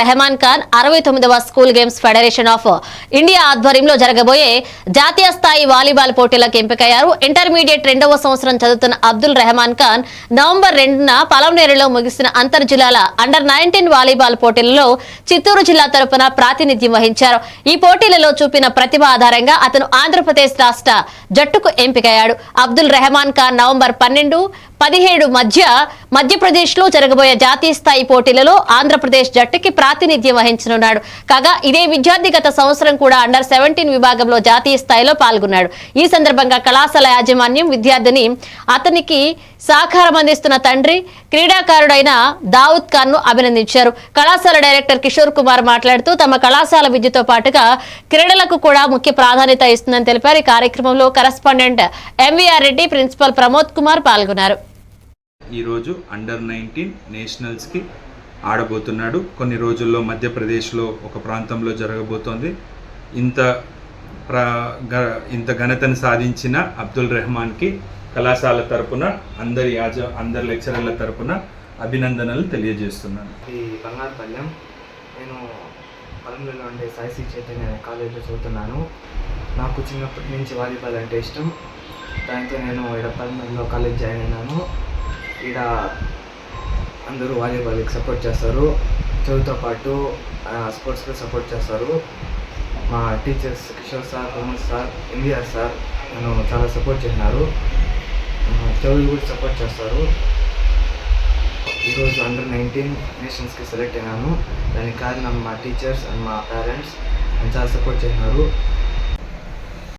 రెహమాన్ ఖాన్ అరవై తొమ్మిదవ school games federation of India ఆధ్వర్యంలో జరగబోయే జాతీయ స్థాయి వాలీబాల్ పోటీలకు ఎంపికయ్యారు. ఇంటర్మీడియట్ రెండవ సంవత్సరం చదువుతున్న అబ్దుల్ రెహమాన్ ఖాన్ నవంబర్ రెండున పలంనేరులో ముగిసిన అంతర్ జిల్లాల అండర్ నైన్టీన్ వాలీబాల్ పోటీలలో చిత్తూరు జిల్లా తరపున ప్రాతినిధ్యం వహించారు. ఈ పోటీలలో చూపిన ప్రతిభ ఆధారంగా అతను ఆంధ్రప్రదేశ్ రాష్ట్ర జట్టుకు ఎంపికయ్యాడు. అబ్దుల్ రెహమాన్ ఖాన్ నవంబర్ పన్నెండు పదిహేడు మధ్య మధ్యప్రదేశ్లో జరగబోయే జాతీయ స్థాయి పోటీలలో ఆంధ్రప్రదేశ్ జట్టుకి ప్రాతినిధ్యం వహించనున్నాడు. కాగా ఇదే విద్యార్థి గత సంవత్సరం కూడా అండర్ సెవెంటీన్ విభాగంలో జాతీయ స్థాయిలో పాల్గొన్నాడు. ఈ సందర్భంగా కళాశాల యాజమాన్యం విద్యార్థిని అతనికి సహకారం అందిస్తున్న తండ్రి క్రీడాకారుడైన దావుద్ ఖాన్ను అభినందించారు. కళాశాల డైరెక్టర్ కిషోర్ కుమార్ మాట్లాడుతూ తమ కళాశాల విద్యతో పాటుగా క్రీడలకు కూడా ముఖ్య ప్రాధాన్యత ఇస్తుందని తెలిపారు. ఈ కార్యక్రమంలో correspondent MVR Reddy principal Pramod Kumar పాల్గొన్నారు. ఈరోజు అండర్ నైన్టీన్ నేషనల్స్కి ఆడబోతున్నాడు. కొన్ని రోజుల్లో మధ్యప్రదేశ్లో ఒక ప్రాంతంలో జరగబోతోంది. ఇంత ప్ర గ- ఇంత ఘనతను సాధించిన అబ్దుల్ రెహమాన్కి కళాశాల తరపున అందరి యాజ అందరి లెక్చరర్ల తరపున అభినందనలు తెలియజేస్తున్నాను. ఇది బంగారుపల్లెం నేను పొలంలో ఉండే సాయిశ్రీ చైతన్య కాలేజీలో చదువుతున్నాను. నాకు చిన్నప్పటి నుంచి వాలీబాల్ అంటే ఇష్టం. దాంతో నేను ఇక్కడ కాలేజ్ జాయిన్ అయినాను. ఇక్కడ అందరూ వాలీబాల్కి సపోర్ట్ చేస్తారు. చదువుతో పాటు స్పోర్ట్స్కి సపోర్ట్ చేస్తారు. మా teachers Kishore sir Pramod sir MVR sir నన్ను చాలా సపోర్ట్ చేసినారు. చదువులు కూడా సపోర్ట్ చేస్తారు. ఈరోజు అండర్ నైన్టీన్ నేషన్స్కి సెలెక్ట్ అయినాను. దానికి కారణం మా టీచర్స్ అండ్ మా పేరెంట్స్ చాలా సపోర్ట్ చేసినారు.